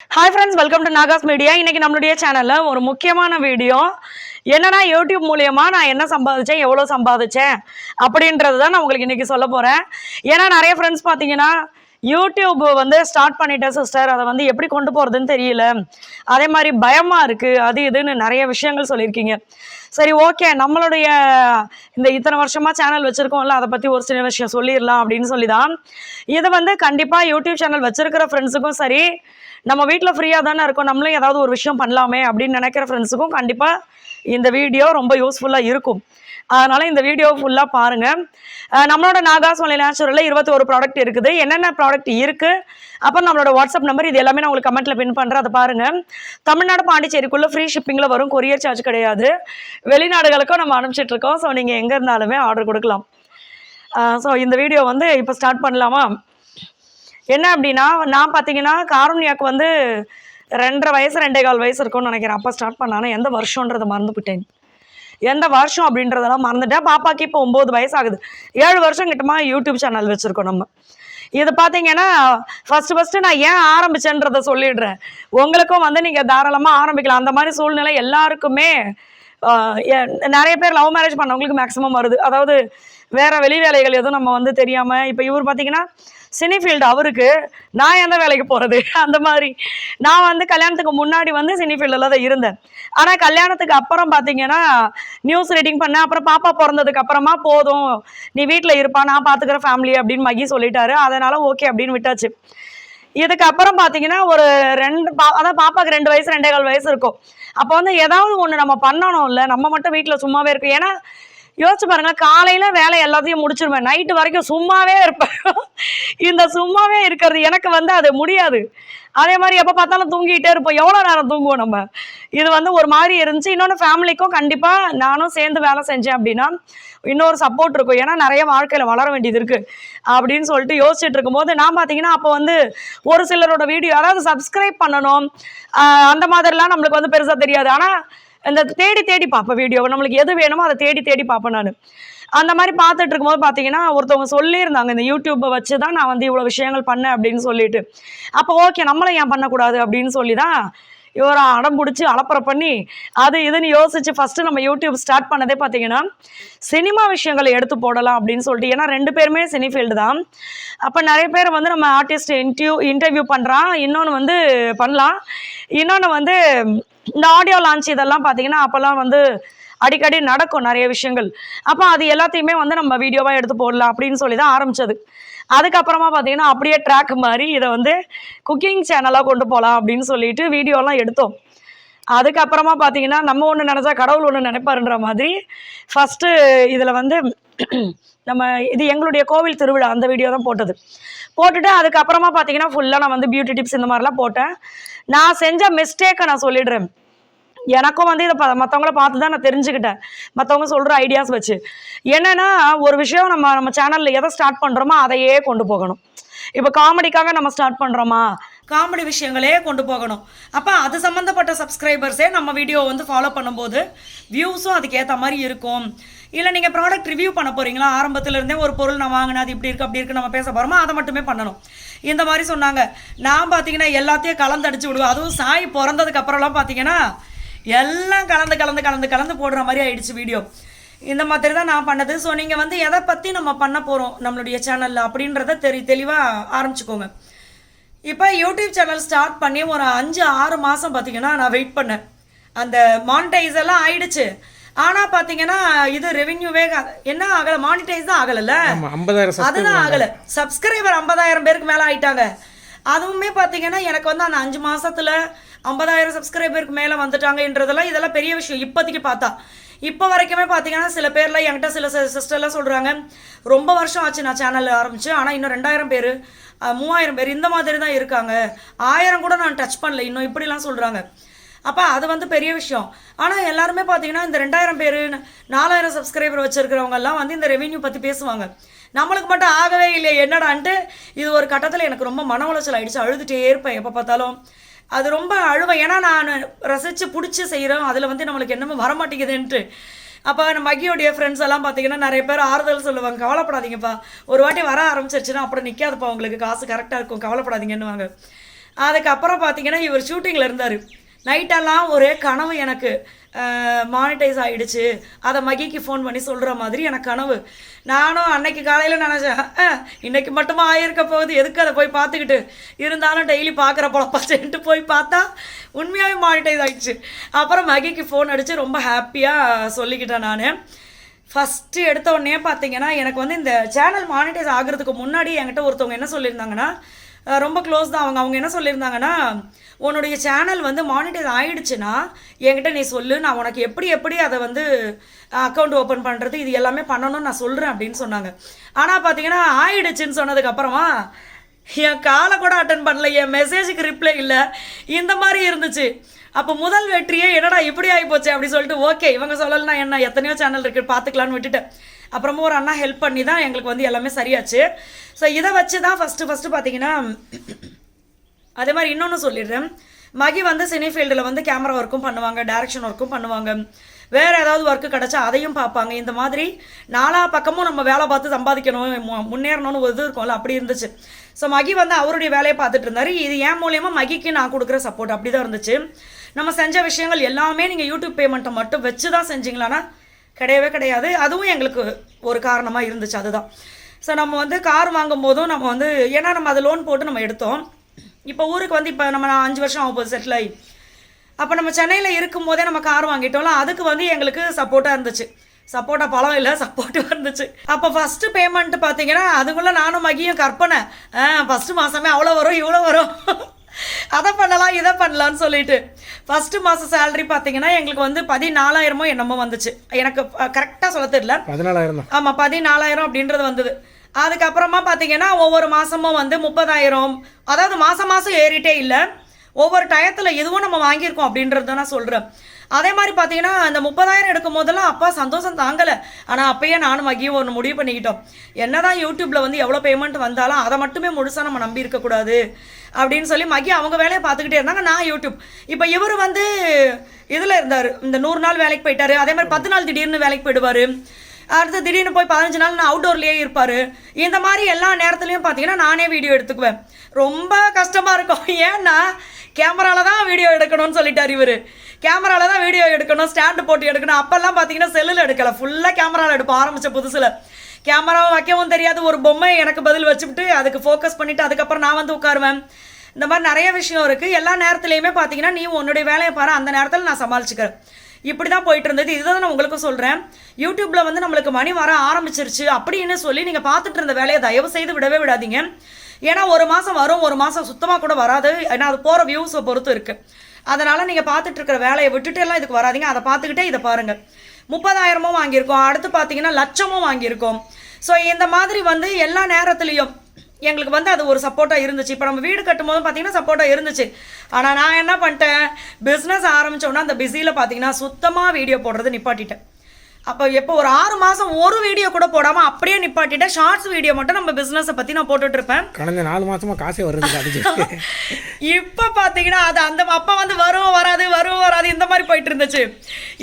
Hi friends welcome to Nagas media இன்னைக்கு நம்மளுடைய சேனலில் ஒரு முக்கியமான வீடியோ என்னன்னா யூடியூப் மூலியமா நான் என்ன சம்பாதிச்சேன் எவ்வளோ சம்பாதிச்சேன் அப்படின்றது தான் நான் உங்களுக்கு இன்னைக்கு சொல்ல போகிறேன் ஏன்னா நிறைய ஃப்ரெண்ட்ஸ் பார்த்தீங்கன்னா யூடியூப் வந்து ஸ்டார்ட் பண்ணிட்டேன் சிஸ்டர் அதை வந்து எப்படி கொண்டு போகிறதுன்னு தெரியல. அதே மாதிரி பயமாக இருக்குது அது இதுன்னு நிறைய விஷயங்கள் சொல்லியிருக்கீங்க. சரி ஓகே நம்மளுடைய இந்த இத்தனை வருஷமா சேனல் வச்சிருக்கோம்ல அதை பற்றி ஒரு சில விஷயம் சொல்லிடலாம் அப்படின்னு சொல்லி தான் இது வந்து கண்டிப்பாக யூடியூப் சேனல் வச்சிருக்கிற ஃப்ரெண்ட்ஸுக்கும் சரி நம்ம வீட்டில் ஃப்ரீயாக தானே இருக்கோம் நம்மளும் ஏதாவது ஒரு விஷயம் பண்ணலாமே அப்படின்னு நினைக்கிற ஃப்ரெண்ட்ஸுக்கும் கண்டிப்பாக இந்த வீடியோ ரொம்ப யூஸ்ஃபுல்லாக இருக்கும். அதனால இந்த வீடியோ ஃபுல்லாக பாருங்கள் நம்மளோட நாகாஸ் ஒன்லி நேச்சுரலில் இருபத்தி ஒரு ப்ராடக்ட் இருக்குது. என்னென்ன ப்ராடக்ட் இருக்குது அப்புறம் நம்மளோட வாட்ஸ்அப் நம்பர் இது எல்லாமே நான் உங்களுக்கு கமெண்ட்டில் பின் பண்ணுறேன் அதை பாருங்கள் தமிழ்நாடு பாண்டிச்சேரிக்குள்ளே ஃப்ரீ ஷிப்பிங்கில் வரும் கொரியர் சார்ஜ் கிடையாது. வெளிநாடுகளுக்கும் நம்ம அனுப்பிச்சிட்ருக்கோம் ஸோ நீங்கள் எங்கே இருந்தாலுமே ஆர்டர் கொடுக்கலாம். ஸோ இந்த வீடியோ வந்து இப்போ ஸ்டார்ட் பண்ணலாமா? என்ன அப்படின்னா நான் பார்த்தீங்கன்னா காருண்யாக்கு வந்து ரெண்டரை வயசு ரெண்டே கால் வயசு இருக்கும்னு நினைக்கிறேன். அப்போ ஸ்டார்ட் பண்ணானே எந்த வருஷன்றதை மறந்துவிட்டேன் எந்த வருஷம் அப்படின்றதெல்லாம் மறந்துட்டேன். பாப்பாக்கு இப்போ ஒம்பது வயசு ஆகுது. ஏழு வருஷம் கிட்டமா யூடியூப் சேனல் வச்சுருக்கோம் நம்ம. இது பார்த்தீங்கன்னா ஃபஸ்ட்டு ஃபஸ்ட்டு நான் ஏன் ஆரம்பிச்சேன்றதை சொல்லிடுறேன். உங்களுக்கும் வந்து நீங்கள் தாராளமாக ஆரம்பிக்கலாம். அந்த மாதிரி சூழ்நிலை எல்லாருக்குமே எ- நிறைய பேர் லவ் மேரேஜ் பண்ணவங்களுக்கு மேக்ஸிமம் வருது. அதாவது வேறு வெளி வேலைகள் எதுவும் நம்ம வந்து தெரியாமல் இப்போ இவர் பார்த்தீங்கன்னா சினி ஃபீல்டு அவருக்கு நான் எந்த வேலைக்கு போகிறது அந்த மாதிரி. நான் வந்து கல்யாணத்துக்கு முன்னாடி வந்து சினி ஃபீல்டில் தான் இருந்தேன். ஆனால் கல்யாணத்துக்கு அப்புறம் பார்த்தீங்கன்னா நியூஸ் ரீடிங் பண்ணேன். அப்புறம் பாப்பா பிறந்ததுக்கு அப்புறமா போதும். நீ வீட்டில் இருப்பா நான் பார்த்துக்கிற ஃபேமிலி அப்படின்னு மகி சொல்லிட்டாரு. அதனால ஓகே அப்படின்னு விட்டாச்சு. இதுக்கப்புறம் பார்த்தீங்கன்னா ஒரு ரெண்டு பா அதான் பாப்பாவுக்கு ரெண்டு வயசு ரெண்டே கால் வயசு இருக்கும். அப்போ வந்து ஏதாவது ஒன்று நம்ம பண்ணணும்ல நம்ம மட்டும் வீட்டில் சும்மாவே இருக்கும். ஏன்னா யோசிச்சு பாருங்க காலையில வேலை எல்லாத்தையும் முடிச்சிருவேன். நைட்டு வரைக்கும் சும்மாவே இருப்பேன். இந்த சும்மாவே இருக்கிறது எனக்கு வந்து அது முடியாது. அதே மாதிரி எப்போ பார்த்தாலும் தூங்கிட்டே இருப்போம். எவ்வளோ நேரம் தூங்குவோம் நம்ம? இது வந்து ஒரு மாதிரி இருந்துச்சு. இன்னொன்று ஃபேமிலிக்கும் கண்டிப்பாக நானும் சேர்ந்து வேலை செஞ்சேன் அப்படின்னா இன்னொரு சப்போர்ட் இருக்கும். ஏன்னா நிறைய வாழ்க்கையில் வளர வேண்டியது இருக்குது அப்படின்னு சொல்லிட்டு யோசிச்சுட்டு இருக்கும்போது நான் பார்த்தீங்கன்னா அப்போ வந்து ஒரு சிலரோட வீடியோ அதாவது சப்ஸ்கிரைப் பண்ணணும். அந்த மாதிரிலாம் நம்மளுக்கு வந்து பெருசாக தெரியாது. ஆனால் இந்த தேடி தேடி பார்ப்பேன் வீடியோவை நம்மளுக்கு எது வேணுமோ அதை தேடி தேடி பார்ப்பேன் நான். அந்த மாதிரி பார்த்துட்டு இருக்கும்போது பார்த்தீங்கன்னா ஒருத்தவங்க சொல்லியிருந்தாங்க இந்த யூடியூப்பை வச்சு தான் நான் வந்து இவ்வளோ விஷயங்கள் பண்ணேன் அப்படின்னு சொல்லிட்டு. அப்போ ஓகே நம்மளும் ஏன் பண்ணக்கூடாது? அப்படின்னு சொல்லி தான் இவரை அடம் பிடிச்சி அலப்பறை பண்ணி அது இதுன்னு யோசிச்சு ஃபஸ்ட்டு நம்ம யூடியூப் ஸ்டார்ட் பண்ணதே பார்த்தீங்கன்னா சினிமா விஷயங்களை எடுத்து போடலாம் அப்படின்னு சொல்லிட்டு. ஏன்னா ரெண்டு பேருமே சினி ஃபீல்டு தான். அப்போ நிறைய பேர் வந்து நம்ம ஆர்டிஸ்ட் இன்டர்வியூ இன்டர்வியூ பண்ணுறான் இன்னொன்று வந்து பண்ணலாம். இன்னொன்று வந்து இந்த ஆடியோ லான்ச் இதெல்லாம் பார்த்தீங்கன்னா அப்போல்லாம் வந்து அடிக்கடி நடக்கும் நிறைய விஷயங்கள். அப்போ அது எல்லாத்தையுமே வந்து நம்ம வீடியோவாக எடுத்து போடலாம் அப்படின்னு சொல்லி தான் ஆரம்பிச்சது. அதுக்கப்புறமா பார்த்தீங்கன்னா அப்படியே ட்ராக் மாதிரி இதை வந்து குக்கிங் சேனலாக கொண்டு போகலாம் அப்படின்னு சொல்லிட்டு வீடியோலாம் எடுத்தோம். அதுக்கப்புறமா பார்த்தீங்கன்னா நம்ம ஒன்று நினச்சா கடவுள் ஒன்று நினைப்பாருன்ற மாதிரி ஃபஸ்ட்டு இதில் வந்து நம்ம இது எங்களுடைய கோவில் திருவிழா அந்த வீடியோ தான் போட்டது. போட்டுட்டு அதுக்கப்புறமா பார்த்தீங்கன்னா ஃபுல்லாக நான் வந்து பியூட்டி டிப்ஸ் இந்த மாதிரிலாம் போட்டேன். நான் செஞ்ச மிஸ்டேக்கை நான் சொல்லிடுறேன். எனக்கும் வந்து இதை ப மற்றவங்கள பார்த்து தான் நான் தெரிஞ்சுக்கிட்டேன். மற்றவங்க சொல்கிற ஐடியாஸ் வச்சு. என்னன்னா ஒரு விஷயம் நம்ம நம்ம சேனலில் எதை ஸ்டார்ட் பண்ணுறோமோ அதையே கொண்டு போகணும். இப்போ காமெடிக்காக நம்ம ஸ்டார்ட் பண்ணுறோமா காமெடி விஷயங்களே கொண்டு போகணும். அப்போ அது சம்மந்தப்பட்ட சப்ஸ்கிரைபர்ஸே நம்ம வீடியோ வந்து ஃபாலோ பண்ணும்போது வியூஸும் அதுக்கேற்ற மாதிரி இருக்கும். இல்லை நீங்கள் ப்ராடக்ட் ரிவ்யூ பண்ண போகிறீங்களா ஆரம்பத்துல இருந்தே ஒரு பொருள் நான் வாங்கினேன் அது இப்படி இருக்குது அப்படி இருக்கு நம்ம பேச போகிறோமோ அதை மட்டுமே பண்ணணும். இந்த மாதிரி சொன்னாங்க. நான் பார்த்தீங்கன்னா எல்லாத்தையும் கலந்தடிச்சு விடுவேன். அதுவும் சாய் பிறந்ததுக்கு அப்புறம்லாம் பார்த்தீங்கன்னா எல்லாம் கலந்து கலந்து கலந்து கலந்து போடுற மாதிரி ஆயிடுச்சு வீடியோ இந்த மாதிரி தான் நான் பண்ணது. ஸோ நீங்கள் வந்து எதை பற்றி நம்ம பண்ண போகிறோம் நம்மளுடைய சேனலில் அப்படின்றத தெரி தெளிவாக ஆரம்பிச்சுக்கோங்க. இப்போ யூடியூப் சேனல் ஸ்டார்ட் பண்ணி ஒரு அஞ்சு ஆறு மாதம் பார்த்தீங்கன்னா நான் வெயிட் பண்ணேன். அந்த மானிட்டைஸ் எல்லாம் ஆயிடுச்சு. ஆனால் பார்த்தீங்கன்னா இது ரெவென்யூவே என்ன ஆகலை? மானிட்டைஸ் தான் ஆகலைல்ல? அதுதான் ஆகல. சப்ஸ்கிரைபர் ஐம்பதாயிரம் பேருக்கு மேல ஆயிட்டாங்க. அதுவுமே பாத்தீங்கன்னா எனக்கு வந்து அந்த அஞ்சு மாசத்துல ஐம்பதாயிரம் சப்ஸ்கிரைபருக்கு மேல வந்துட்டாங்கன்றதெல்லாம் இதெல்லாம் பெரிய விஷயம். இப்போதைக்கு பார்த்தா. இப்போ வரைக்குமே பார்த்தீங்கன்னா சில பேர்லாம் என்கிட்ட சில சிஸ்டர்லாம் சொல்கிறாங்க ரொம்ப வருஷம் ஆச்சு நான் சேனல் ஆரம்பிச்சு ஆனால் இன்னும் ரெண்டாயிரம் பேர் மூவாயிரம் பேர் இந்த மாதிரி தான் இருக்காங்க. ஆயிரம் கூட நான் டச் பண்ணல இன்னும் இப்படிலாம் சொல்கிறாங்க அப்போ அது வந்து பெரிய விஷயம். ஆனால் எல்லாருமே பார்த்தீங்கன்னா இந்த ரெண்டாயிரம் பேர் நாலாயிரம் சப்ஸ்கிரைபர் வச்சுருக்கிறவங்கெல்லாம் வந்து இந்த ரெவென்யூ பற்றி பேசுவாங்க. நம்மளுக்கு மட்டும் ஆகவே இல்லை என்னடான்ட்டு இது ஒரு கட்டத்தில் எனக்கு ரொம்ப மன உளைச்சல் ஆகிடுச்சு அழுதுகிட்டே இருப்பேன் எப்போ பார்த்தாலும். அது ரொம்ப அழுவேன் ஏன்னா நான் ரசித்து பிடிச்சி செய்கிறோம் அதில் வந்து நம்மளுக்கு என்னமோ வரமாட்டேங்குதுன்ட்டு. அப்போ நம்ம மகியோடைய ஃப்ரெண்ட்ஸ் எல்லாம் பார்த்தீங்கன்னா நிறைய பேர் ஆறுதல் சொல்லுவாங்க. கவலைப்படாதீங்கப்பா. ஒரு வாட்டி வர ஆரம்பிச்சிருச்சுன்னா அப்புறம் நிற்காதுப்பா உங்களுக்கு காசு கரெக்டாக இருக்கும். கவலைப்படாதீங்கன்னுவாங்க. அதுக்கப்புறம் பார்த்தீங்கன்னா இவர் ஷூட்டிங்கில் இருந்தார். நைட்டெல்லாம் ஒரே கனவு எனக்கு. மானிட்டைஸ் ஆகிடுச்சு அதை மகிக்கு ஃபோன் பண்ணி சொல்கிற மாதிரி எனக்கு கனவு. நானும் அன்னைக்கு காலையில் நினச்சேன் இன்னைக்கு மட்டுமா ஆயிருக்க போகுது? எதுக்கு அதை போய் பார்த்துக்கிட்டு? இருந்தாலும் டெய்லி பார்க்குற பழப்பாச்சேன்ட்டு போய் பார்த்தா உண்மையாகவே மானிட்டைஸ் ஆகிடுச்சு அப்புறம் மகிக்கு ஃபோன் அடித்து ரொம்ப ஹாப்பியாக சொல்லிக்கிட்டேன் நான். ஃபஸ்ட்டு எடுத்த உடனே பார்த்தீங்கன்னா எனக்கு வந்து இந்த சேனல் மானிட்டைஸ் ஆகுறதுக்கு முன்னாடி என்கிட்ட ஒருத்தவங்க என்ன சொல்லியிருந்தாங்கன்னா ரொம்ப க்ளோஸ் தான். அவங்க அவங்க என்ன சொல்லியிருந்தாங்கன்னா உன்னுடைய சேனல் வந்து மானிட்டைஸ் ஆகிடுச்சுன்னா என்கிட்ட நீ சொல்லு. நான் உனக்கு எப்படி எப்படி அதை வந்து அக்கௌண்ட் ஓப்பன் பண்ணுறது இது எல்லாமே பண்ணணும்னு நான் சொல்கிறேன் அப்படின்னு சொன்னாங்க. ஆனால் பார்த்தீங்கன்னா ஆயிடுச்சுன்னு சொன்னதுக்கப்புறமா என் காலை கூட அட்டன் பண்ணல. என் மெசேஜுக்கு ரிப்ளை இல்லை. இந்த மாதிரி இருந்துச்சு. அப்போ முதல் வெற்றியே என்னடா இப்படி ஆகி போச்சு? அப்படி சொல்லிட்டு ஓகே இவங்க சொல்லலைன்னா என்ன? எத்தனையோ சேனல் இருக்கு. பார்த்துக்கலான்னு விட்டுட்டேன். அப்புறமா ஒரு அண்ணா ஹெல்ப் பண்ணி தான் எங்களுக்கு வந்து எல்லாமே சரியாச்சு. ஸோ இதை வச்சு தான் ஃபஸ்ட்டு ஃபஸ்ட்டு பார்த்தீங்கன்னா அதே மாதிரி இன்னொன்று சொல்லிடுறேன். மகி வந்து சினி ஃபீல்டில் வந்து கேமரா ஒர்க்கும் பண்ணுவாங்க டேரக்ஷன் ஒர்க்கும் பண்ணுவாங்க. வேறு ஏதாவது ஒர்க்கு கிடச்சா அதையும் பார்ப்பாங்க. இந்த மாதிரி நாலா பக்கமும் நம்ம வேலை பார்த்து சம்பாதிக்கணும் மு- முன்னேறணும்னு ஒரு இது இருக்கும்ல அப்படி இருந்துச்சு. ஸோ மகி வந்து அவருடைய வேலையை பார்த்துட்டு இருந்தார். இது என் மூலியமாக மகிக்கு நான் கொடுக்குற சப்போர்ட் அப்படி தான் இருந்துச்சு. நம்ம செஞ்ச விஷயங்கள் எல்லாமே நீங்கள் யூடியூப் பேமெண்ட்டை மட்டும் வச்சு தான் செஞ்சீங்களான்னா கிடையவே கிடையாது. அதுவும் எங்களுக்கு ஒரு காரணமாக இருந்துச்சு. அதுதான். ஸோ நம்ம வந்து கார் வாங்கும் போதும் நம்ம வந்து ஏன்னா நம்ம அதை லோன் போட்டு நம்ம எடுத்தோம். இப்போ ஊருக்கு வந்து இப்போ நம்ம நான் அஞ்சு வருஷம் ஆகும் போது செட்டில் ஆகி. அப்போ நம்ம சென்னையில் இருக்கும் போதே நம்ம கார் வாங்கிட்டோம்ல அதுக்கு வந்து எங்களுக்கு சப்போர்ட்டாக இருந்துச்சு. சப்போட்டா பழம் இல்லை சப்போர்ட்டாக இருந்துச்சு. அப்போ ஃபஸ்ட்டு பேமெண்ட் பார்த்தீங்கன்னா அதுக்குள்ளே நானும் மகியும் கற்பனை. ஆ ஃபஸ்ட்டு மாதமே அவ்வளோ வரும் இவ்வளோ வரும். அதை பண்ணலாம் இதை பண்ணலான்னு சொல்லிட்டு. ஃபஸ்ட்டு மாதம் சேலரி பார்த்தீங்கன்னா எங்களுக்கு வந்து பதினாலாயிரமோ என்னமோ வந்துச்சு. எனக்கு கரெக்டாக சொல்ல தெரியல. பதினாலாயிரம் தான். ஆமாம் பதினாலாயிரம் அப்படின்றது வந்தது. அதுக்கப்புறமா பார்த்தீங்கன்னா ஒவ்வொரு மாதமும் வந்து முப்பதாயிரம். அதாவது மாதம் மாதம் ஏறிட்டே இல்லை. ஒவ்வொரு டயத்தில் எதுவும் நம்ம வாங்கியிருக்கோம் அப்படின்றத நான் சொல்கிறேன் அதே மாதிரி பார்த்தீங்கன்னா அந்த முப்பதாயிரம் எடுக்கும் போதெல்லாம் அப்பா சந்தோஷம் தாங்கலை. ஆனால் அப்பயே நானும் மகியும் ஒன்று முடிவு பண்ணிக்கிட்டோம். என்னதான் யூடியூப்பில் வந்து எவ்வளோ பேமெண்ட் வந்தாலும் அதை மட்டுமே முழுசாக நம்ம நம்பி இருக்கக்கூடாது அப்படின்னு சொல்லி மகி அவங்க வேலையை பார்த்துக்கிட்டே இருந்தாங்க நான் யூடியூப். இப்போ இவர் வந்து இதில் இருந்தார். இந்த நூறு நாள் வேலைக்கு போயிட்டாரு. அதே மாதிரி பத்து நாள் திடீர்னு வேலைக்கு போயிடுவார். அடுத்து திடீர்னு போய் பதினஞ்சு நாள் நான் அவுட்டோர்லேயே இருப்பார். இந்த மாதிரி எல்லா நேரத்துலையும் பார்த்தீங்கன்னா நானே வீடியோ எடுத்துக்குவேன். ரொம்ப கஷ்டமாக இருக்கும். ஏன்னா கேமராவில் தான் வீடியோ எடுக்கணும்னு சொல்லிட்டார் இவர். கேமராவில் தான் வீடியோ எடுக்கணும் ஸ்டாண்டு போட்டு எடுக்கணும். அப்போல்லாம் பார்த்தீங்கன்னா செல்லில் எடுக்கலை. ஃபுல்லாக கேமராவில் எடுப்போம் ஆரம்பித்த புதுசில். கேமராவை வைக்கவும் தெரியாது. ஒரு பொம்மை எனக்கு பதில் வச்சுக்கிட்டு அதுக்கு ஃபோக்கஸ் பண்ணிவிட்டு அதுக்கப்புறம் நான் வந்து உட்காருவேன். இந்த மாதிரி நிறைய விஷயம் இருக்குது எல்லா நேரத்துலையுமே பார்த்தீங்கன்னா நீ உன்னுடைய வேலையை பாரு. அந்த நேரத்தில் நான் சமாளிச்சுக்கிறேன். இப்படி தான் போயிட்டு இருந்தது. இதுதான் நான் உங்களுக்கு சொல்கிறேன் யூடியூப்பில் வந்து நம்மளுக்கு மணி வர ஆரம்பிச்சிருச்சு. அப்படின்னு சொல்லி நீங்கள் பார்த்துட்டு இருந்த வேலையை தயவு செய்து விடவே விடாதீங்க. ஏன்னா ஒரு மாதம் வரும் ஒரு மாதம் சுத்தமாக கூட வராது. ஏன்னா அது போகிற வியூஸை பொறுத்து இருக்குது அதனால் நீங்கள் பார்த்துட்டு இருக்கிற வேலையை விட்டுட்டு எல்லாம் இதுக்கு வராதீங்க. அதை பார்த்துக்கிட்டே இதை பாருங்கள் முப்பதாயிரமும் வாங்கியிருக்கோம். அடுத்து பார்த்தீங்கன்னா லட்சமும் வாங்கியிருக்கோம். ஸோ இந்த மாதிரி வந்து எல்லா நேரத்துலையும் எங்களுக்கு வந்து அது ஒரு சப்போர்ட்டாக இருந்துச்சு. இப்போ நம்ம வீடு கட்டும் போது பார்த்தீங்கன்னா சப்போர்ட்டாக இருந்துச்சு. ஆனால் நான் என்ன பண்ணிட்டேன்? பிஸ்னஸ் ஆரம்பித்தோன்னா அந்த பிஸியில் பார்த்தீங்கன்னா சுத்தமாக வீடியோ போடுறது நிப்பாட்டிட்டேன். அப்போ எப்போ ஒரு ஆறு மாதம் ஒரு வீடியோ கூட போடாமல் அப்படியே நிப்பாட்டிட்டேன் ஷார்ட்ஸ் வீடியோ மட்டும் நம்ம பிஸ்னஸை பற்றி நான் போட்டுட்டு இருப்பேன் கடந்த நாலு மாசமா காசே வருது இப்போ பார்த்தீங்கன்னா அது அந்த அப்போ வந்து வரும் வராது வரும் வராது இந்த மாதிரி போயிட்டு இருந்துச்சு.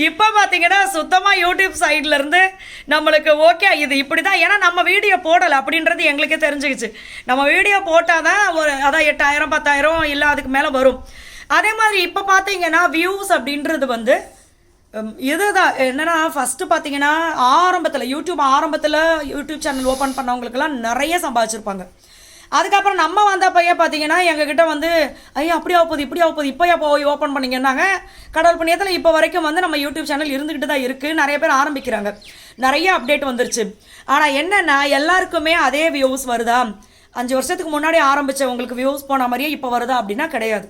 இப்போ பார்த்தீங்கன்னா சுத்தமாக யூடியூப் சைட்ல இருந்து நம்மளுக்கு ஓகே இது இப்படி தான் ஏன்னா நம்ம வீடியோ போடலை அப்படின்றது எங்களுக்கே தெரிஞ்சுக்கிச்சு. நம்ம வீடியோ போட்டால் தான் ஒரு அதான் எட்டாயிரம் பத்தாயிரம் இல்லை அதுக்கு மேலே வரும். அதே மாதிரி இப்போ பார்த்தீங்கன்னா வியூஸ் அப்படின்றது வந்து இதுதான். என்னன்னா ஃபஸ்ட்டு பார்த்தீங்கன்னா ஆரம்பத்தில் யூடியூப் ஆரம்பத்தில் யூடியூப் சேனல் ஓப்பன் பண்ணவங்களுக்கெல்லாம் நிறைய சம்பாதிச்சிருப்பாங்க. அதுக்கப்புறம் நம்ம வந்தப்பையே பார்த்தீங்கன்னா எங்ககிட்ட வந்து ஐயா ஆக போகுது இப்படியா போகுது இப்போயா போய் ஓப்பன் பண்ணிங்கன்னாங்க. கடவுள் புண்ணியத்தில் இப்போ வரைக்கும் வந்து நம்ம யூடியூப் சேனல் இருந்துக்கிட்டு தான் இருக்குது நிறைய பேர் ஆரம்பிக்கிறாங்க. நிறைய அப்டேட் வந்துருச்சு. ஆனால் என்னென்னா எல்லாருக்குமே அதே வியூஸ் வருதா? அஞ்சு வருஷத்துக்கு முன்னாடி ஆரம்பிச்சவங்களுக்கு வியூஸ் போன மாதிரியே இப்போ வருதா? அப்படின்னா கிடையாது.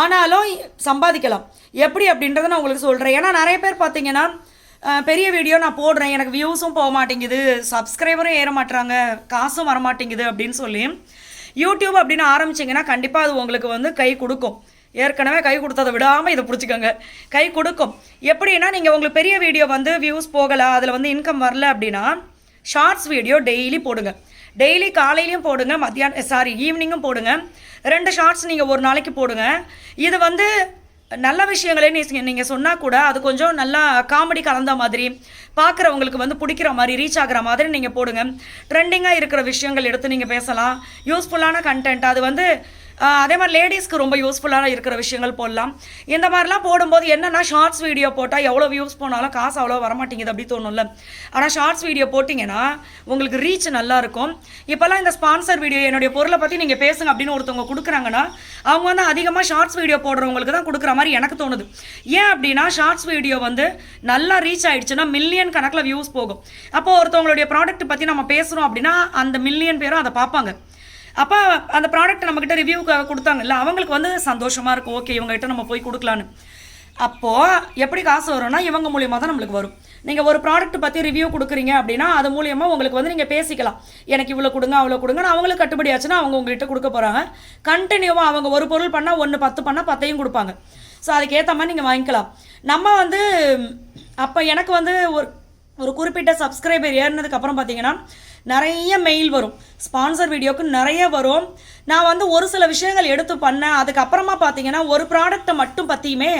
ஆனாலும் சம்பாதிக்கலாம். எப்படி அப்படின்றத நான் உங்களுக்கு சொல்கிறேன் ஏன்னா நிறைய பேர் பார்த்தீங்கன்னா பெரிய வீடியோ நான் போடுறேன். எனக்கு வியூஸும் போக மாட்டேங்குது. சப்ஸ்கிரைபரும் ஏற மாட்டுறாங்க காசும் வர மாட்டேங்குது அப்படின்னு சொல்லி யூடியூப் அப்படின்னு ஆரம்பிச்சிங்கன்னா கண்டிப்பாக அது உங்களுக்கு வந்து கை கொடுக்கும். ஏற்கனவே கை கொடுத்ததை விடாமல் இதை பிடிச்சிக்கோங்க. கை கொடுக்கும். எப்படின்னா நீங்கள் உங்களுக்கு பெரிய வீடியோ வந்து வியூஸ் போகலை அதில் வந்து இன்கம் வரல அப்படின்னா ஷார்ட்ஸ் வீடியோ டெய்லி போடுங்க. டெய்லி காலையிலையும் போடுங்க மத்தியானம் சாரி ஈவினிங்கும் போடுங்க. ரெண்டு ஷார்ட்ஸ் நீங்கள் ஒரு நாளைக்கு போடுங்க. இது வந்து நல்ல விஷயங்களே நீ நீங்கள் சொன்னால் கூட அது கொஞ்சம் நல்லா காமெடி கலந்த மாதிரி பார்க்குறவங்களுக்கு வந்து பிடிக்கிற மாதிரி ரீச் ஆகிற மாதிரி நீங்கள் போடுங்க. ட்ரெண்டிங்காக இருக்கிற விஷயங்கள் எடுத்து நீங்கள் பேசலாம். யூஸ்ஃபுல்லான கண்டென்ட் அது வந்து அதே மாதிரி லேடிஸ்க்கு ரொம்ப யூஸ்ஃபுல்லாக இருக்கிற விஷயங்கள் போடலாம். இந்த மாதிரிலாம் போடும்போது என்னன்னா ஷார்ட்ஸ் வீடியோ போட்டால் எவ்வளோ வியூஸ் போனாலும் காசு அவ்வளோ வரமாட்டேங்குது அப்படி தோணும்ல. ஆனால் ஷார்ட்ஸ் வீடியோ போட்டிங்கன்னா உங்களுக்கு ரீச் நல்லாயிருக்கும். இப்போல்லாம் இந்த ஸ்பான்சர் வீடியோ என்னுடைய பொருளை பற்றி நீங்கள் பேசுங்க அப்படின்னு ஒருத்தவங்க கொடுக்குறாங்கன்னா அவங்க வந்து அதிகமாக ஷார்ட்ஸ் வீடியோ போடுறவங்களுக்கு தான் கொடுக்குற மாதிரி எனக்கு தோணுது. ஏன் அப்படின்னா ஷார்ட்ஸ் வீடியோ வந்து நல்லா ரீச் ஆகிடுச்சுன்னா மில்லியன் கணக்கில் வியூஸ் போகும். அப்போது ஒருத்தவங்களுடைய ப்ராடக்ட் பற்றி நம்ம பேசுகிறோம் அப்படின்னா அந்த மில்லியன் பேரும் அதை பார்ப்பாங்க. அப்போ அந்த ப்ராடக்ட் நம்மக்கிட்ட ரிவ்யூக்கு கொடுத்தாங்கல்ல அவங்களுக்கு வந்து சந்தோஷமாக இருக்கும். ஓகே இவங்ககிட்ட நம்ம போய் கொடுக்கலான்னு. அப்போது எப்படி காசு வரும்னா இவங்க மூலியமாக தான் நம்மளுக்கு வரும். நீங்கள் ஒரு ப்ராடக்ட் பற்றி ரிவ்யூ கொடுக்குறீங்க அப்படின்னா அது மூலியமாக உங்களுக்கு வந்து நீங்கள் பேசிக்கலாம். எனக்கு இவ்வளோ கொடுங்க அவ்வளோ கொடுங்கன்னு அவங்களுக்கு கட்டுப்படி ஆச்சுன்னா அவங்க உங்கள்கிட்ட கொடுக்க போகிறாங்க கண்டினியூவாக அவங்க ஒரு பொருள் பண்ணால் ஒன்று பத்து பண்ணால் பத்தையும் கொடுப்பாங்க. ஸோ அதுக்கேற்ற மாதிரி நீங்கள் வாங்கிக்கலாம். நம்ம வந்து அப்போ எனக்கு வந்து ஒரு ஒரு குறிப்பிட்ட சப்ஸ்கிரைபர் ஏறினதுக்கப்புறம் பார்த்தீங்கன்னா நிறைய மெயில் வரும். ஸ்பான்சர் வீடியோக்கு நிறைய வரும். நான் வந்து ஒரு சில விஷயங்கள் எடுத்து பண்ணேன். அதுக்கப்புறமா பார்த்தீங்கன்னா ஒரு ப்ராடக்ட்டை மட்டும் பற்றியுமே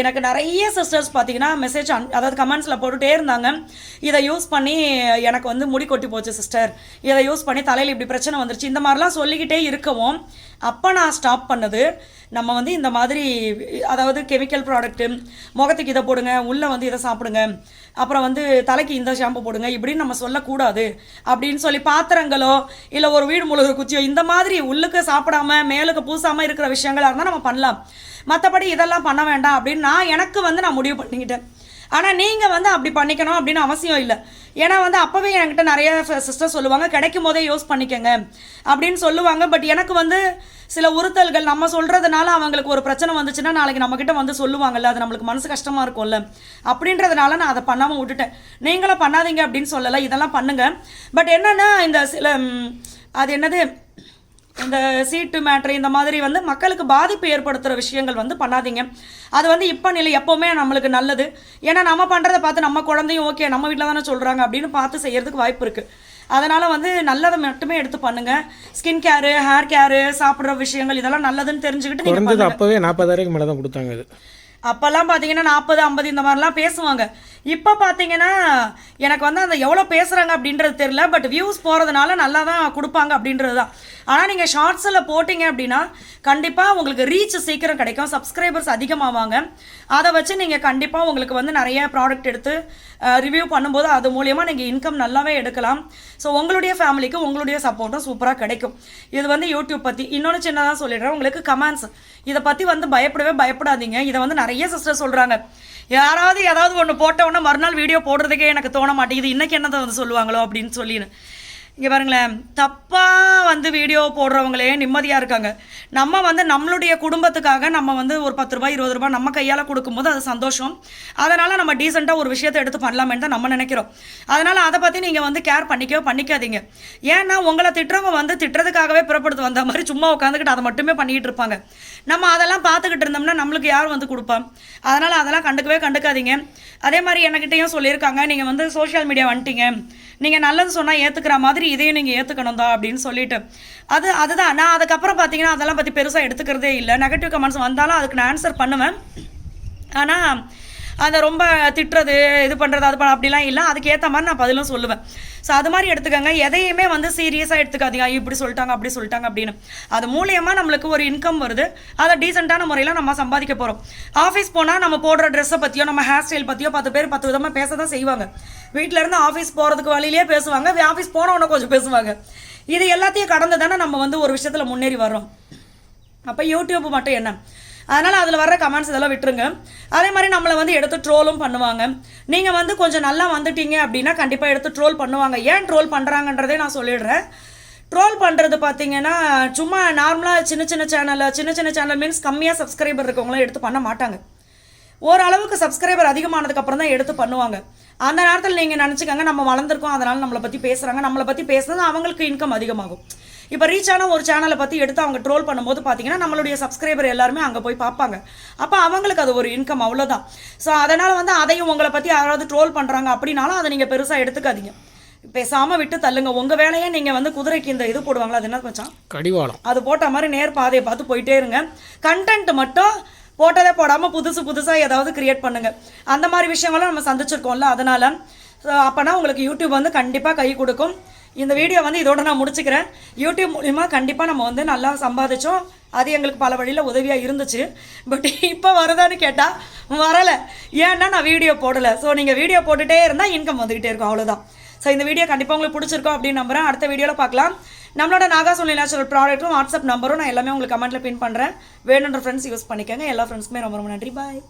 எனக்கு நிறைய சிஸ்டர்ஸ் பார்த்தீங்கன்னா மெசேஜ் அன் அதாவது கமெண்ட்ஸில் போட்டுகிட்டே இருந்தாங்க. இதை யூஸ் பண்ணி எனக்கு வந்து முடி கொட்டி போச்சு சிஸ்டர் இதை யூஸ் பண்ணி தலையில் இப்படி பிரச்சனை வந்துருச்சு. இந்த மாதிரிலாம் சொல்லிக்கிட்டே இருக்கவும் அப்போ நான் ஸ்டாப் பண்ணது. நம்ம வந்து இந்த மாதிரி அதாவது கெமிக்கல் ப்ராடக்ட்டு முகத்துக்கு இதை போடுங்க உள்ளே வந்து இதை சாப்பிடுங்க. அப்புறம் வந்து தலைக்கு இந்த ஷாம்பு போடுங்க இப்படின்னு நம்ம சொல்லக்கூடாது. அப்படின்னு சொல்லி பாத்திரங்களோ இல்லை ஒரு வீடு முழுகிற குச்சியோ இந்த மாதிரி உள்ளுக்கு சாப்பிடாம மேலுக்கு பூசாமல் இருக்கிற விஷயங்களாக இருந்தால் நம்ம பண்ணலாம். மற்றபடி இதெல்லாம் பண்ண வேண்டாம் அப்படின்னு நான் எனக்கு வந்து நான் முடிவு பண்ணிக்கிட்டேன். ஆனால் நீங்கள் வந்து அப்படி பண்ணிக்கணும் அப்படின்னு அவசியம் இல்லை. ஏன்னா வந்து அப்போவே என்கிட்ட நிறைய சிஸ்டர் சொல்லுவாங்க கிடைக்கும் போதே யூஸ் பண்ணிக்கங்க. அப்படின்னு சொல்லுவாங்க. பட் எனக்கு வந்து சில உறுத்தல்கள் நம்ம சொல்கிறதுனால அவங்களுக்கு ஒரு பிரச்சனை வந்துச்சுன்னா நாளைக்கு நம்மக்கிட்ட வந்து சொல்லுவாங்கல்ல அது நம்மளுக்கு மனசு கஷ்டமாக இருக்கும்ல. அப்படின்றதுனால நான் அதை பண்ணாமல் விட்டுட்டேன். நீங்களும் பண்ணாதீங்க அப்படின்னு சொல்லலை இதெல்லாம் பண்ணுங்கள் பட் என்னென்னா இந்த சில அது என்னது இந்த சீட்டு மேட்ரு இந்த மாதிரி வந்து மக்களுக்கு பாதிப்பு ஏற்படுத்துகிற விஷயங்கள் வந்து பண்ணாதீங்க. அது வந்து இப்போ நிலை எப்போவுமே நம்மளுக்கு நல்லது. ஏன்னா நம்ம பண்ணுறதை பார்த்து நம்ம குழந்தையும் ஓகே நம்ம வீட்டில் தானே சொல்கிறாங்க அப்படின்னு பார்த்து செய்யறதுக்கு வாய்ப்பு இருக்குது அதனால் வந்து நல்லதை மட்டுமே எடுத்து பண்ணுங்கள் ஸ்கின் கேரு ஹேர் கேரு சாப்பிட்ற விஷயங்கள் இதெல்லாம் நல்லதுன்னு தெரிஞ்சுக்கிட்டு நீங்கள் அப்போவே நாற்பதாயிரம் மேலே தான் கொடுத்தாங்க இது அப்போல்லாம் பார்த்தீங்கன்னா நாற்பது ஐம்பது இந்த மாதிரிலாம் பேசுவாங்க. இப்போ பார்த்தீங்கன்னா எனக்கு வந்து அந்த எவ்வளோ பேசுகிறாங்க அப்படின்றது தெரில பட் வியூஸ் போகிறதுனால நல்லா தான் கொடுப்பாங்க அப்படின்றது தான் ஆனால் நீங்கள் ஷார்ட்ஸில் போட்டிங்க அப்படின்னா கண்டிப்பாக உங்களுக்கு ரீச் சீக்கிரம் கிடைக்கும். சப்ஸ்கிரைபர்ஸ் அதிகமாவாங்க. அதை வச்சு நீங்கள் கண்டிப்பாக உங்களுக்கு வந்து நிறைய ப்ராடக்ட் எடுத்து ரிவ்யூ பண்ணும்போது அது மூலியமாக நீங்கள் இன்கம் நல்லாவே எடுக்கலாம். ஸோ உங்களுடைய ஃபேமிலிக்கு உங்களுடைய சப்போர்ட்டும் சூப்பராக கிடைக்கும். இது வந்து யூடியூப் பற்றி இன்னொன்று சின்னதாக சொல்லிடுறேன். உங்களுக்கு கமெண்ட்ஸ் இதை பற்றி வந்து பயப்படவே பயப்படாதீங்க. இதை வந்து நிறைய சிஸ்டர் சொல்கிறாங்க யாராவது ஏதாவது ஒன்று போட்ட மறுநாள் வீடியோ போடுறதுக்கே எனக்கு தோண மாட்டேங்குது. இன்றைக்கி என்னதை வந்து சொல்லுவாங்களோ அப்படின்னு சொல்லின்னு. இங்கே பாருங்களேன் தப்பாக வந்து வீடியோ போடுறவங்களே நிம்மதியாக இருக்காங்க. நம்ம வந்து நம்மளுடைய குடும்பத்துக்காக நம்ம வந்து ஒரு பத்து ரூபாய் இருபது ரூபாய் நம்ம கையால் கொடுக்கும்போது அது சந்தோஷம். அதனால் நம்ம டீசெண்டாக ஒரு விஷயத்தை எடுத்து பண்ணலாமேன்னு தான் நம்ம நினைக்கிறோம். அதனால் அதை பற்றி நீங்கள் வந்து கேர் பண்ணிக்கவே பண்ணிக்காதீங்க. ஏன்னா உங்களை திட்டுறவங்க வந்து திட்டுறதுக்காகவே பிறப்படுத்து வந்த மாதிரி சும்மா உட்காந்துக்கிட்டு அதை மட்டுமே பண்ணிக்கிட்டு இருப்பாங்க. நம்ம அதெல்லாம் பார்த்துக்கிட்டு இருந்தோம்னா நம்மளுக்கு யார் வந்து கொடுப்பா? அதனால் அதெல்லாம் கண்டுக்கவே கண்டுக்காதீங்க. அதே மாதிரி என்கிட்டையும் சொல்லியிருக்காங்க. நீங்கள் வந்து சோஷியல் மீடியா வந்துட்டீங்க. நீங்கள் நல்லது சொன்னால் ஏற்றுக்கிற மாதிரி இதையும் நீங்கள் ஏற்றுக்கணும் தான் அப்படின்னு சொல்லிட்டு. அது அதுதான். நான் அதுக்கப்புறம் பார்த்தீங்கன்னா அதெல்லாம் பற்றி பெருசாக எடுத்துக்கிறதே இல்லை. நெகட்டிவ் கமெண்ட்ஸ் வந்தாலும் அதுக்கு நான் ஆன்சர் பண்ணுவேன். ஆனால் அதை ரொம்ப திட்டுறது இது பண்ணுறது அது பண்ண அப்படிலாம் இல்லை. அதுக்கேற்ற மாதிரி நான் பதிலும் சொல்லுவேன். ஸோ அது மாதிரி எடுத்துக்கோங்க. எதையுமே வந்து சீரியஸாக எடுத்துக்காதீங்க. ஐயோ, இப்படி சொல்லிட்டாங்க அப்படி சொல்லிட்டாங்க அப்படின்னு. அது மூலியமாக நம்மளுக்கு ஒரு இன்கம் வருது. அதை டீசெண்டான முறையில் நம்ம சம்பாதிக்க போகிறோம் ஆஃபீஸ் போனால் நம்ம போடுற ட்ரெஸ்ஸை பற்றியோ நம்ம ஹேர் ஸ்டைல் பற்றியோ பத்து பேர் பத்து விதமாக பேச தான் செய்வாங்க. வீட்டில் இருந்து ஆஃபீஸ் போகிறதுக்கு வழியிலே பேசுவாங்க. ஆஃபீஸ் போனவொன்னே கொஞ்சம் பேசுவாங்க. இது எல்லாத்தையும் கடந்து தானே நம்ம வந்து ஒரு விஷயத்தில் முன்னேறி வர்றோம். அப்போ யூடியூப் மட்டும் என்ன? அதனால் அதில் வர்ற கமெண்ட்ஸ் இதெல்லாம் விட்டுருங்க. அதே மாதிரி நம்மளை வந்து எடுத்து ட்ரோலும் பண்ணுவாங்க. நீங்கள் வந்து கொஞ்சம் நல்லா வந்துட்டீங்க அப்படின்னா கண்டிப்பாக எடுத்து ட்ரோல் பண்ணுவாங்க. ஏன் ட்ரோல் பண்ணுறாங்கன்றதே நான் சொல்லிடுறேன். ட்ரோல் பண்ணுறது பார்த்தீங்கன்னா சும்மா நார்மலாக சின்ன சின்ன சேனலில் சின்ன சின்ன சேனல் மீன்ஸ் கம்மியாக சப்ஸ்கிரைபர் இருக்கவங்களாம் எடுத்து பண்ண மாட்டாங்க. ஓரளவுக்கு சப்ஸ்கிரைபர் அதிகமானதுக்கப்புறம் தான் எடுத்து பண்ணுவாங்க. அந்த நேரத்தில் நீங்கள் நினச்சிக்கோங்க நம்ம வளர்ந்துருக்கோம் அதனால் நம்மளை பற்றி பேசுகிறாங்க நம்மளை பற்றி பேசுனது அவங்களுக்கு இன்கம் அதிகமாகும். இப்போ ரீச் ஆன ஒரு சேனலை பற்றி எடுத்து அவங்க ட்ரோல் பண்ணும்போது பார்த்தீங்கன்னா நம்மளுடைய சப்ஸ்கிரைபர் எல்லாருமே அங்கே போய் பார்ப்பாங்க. அப்போ அவங்களுக்கு அது ஒரு இன்கம் அவ்வளோதான் ஸோ அதனால் வந்து அதையும் உங்களை பற்றி யாராவது ட்ரோல் பண்ணுறாங்க அப்படின்னாலும் அதை நீங்கள் பெருசாக எடுத்துக்காதீங்க. பேசாமல் விட்டு தள்ளுங்க. உங்கள் வேலையை நீங்கள் வந்து குதிரைக்கு இந்த இது போடுவாங்களா? அது என்ன மச்சான்? கடிவாளம். அது போட்ட மாதிரி நேர் பாதையை பார்த்து போயிட்டே இருங்க. கண்டென்ட் மட்டும் போட்டதே போடாமல் புதுசு புதுசாக ஏதாவது கிரியேட் பண்ணுங்க. அந்த மாதிரி விஷயங்களும் நம்ம சந்திச்சிருக்கோம்ல அதனால அப்போனா உங்களுக்கு யூடியூப் வந்து கண்டிப்பாக கை கொடுக்கும். இந்த வீடியோ வந்து இதோட நான் முடிச்சுக்கிறேன். யூடியூப் மூலிமா கண்டிப்பாக நம்ம வந்து நல்லா சம்பாதிச்சோம். அது எங்களுக்கு பல வழியில் உதவியாக இருந்துச்சு. பட் இப்போ வருதான்னு கேட்டால் வரலை. ஏன்னா நான் வீடியோ போடலை. ஸோ நீங்கள் வீடியோ போட்டுகிட்டே இருந்தால் இன்கம் வந்துக்கிட்டே இருக்கும். அவ்வளோதான் ஸோ இந்த வீடியோ கண்டிப்பாக உங்களுக்கு பிடிச்சிருக்கும் அப்படின்னு நம்புறேன். அடுத்த வீடியோவில் பார்க்கலாம். நம்மளோட நாகாசோலி நேச்சுரல் ப்ராடக்ட்டும் வாட்ஸ்அப் நம்பரும் நான் எல்லாமே உங்களுக்கு கமெண்ட்டில் பின் பண்ணுறேன் வேணுன்ற ஃப்ரெண்ட்ஸ் யூஸ் பண்ணிக்கோங்க. எல்லா ஃப்ரெண்ட்ஸுமே ரொம்ப ரொம்ப நன்றி. பாய்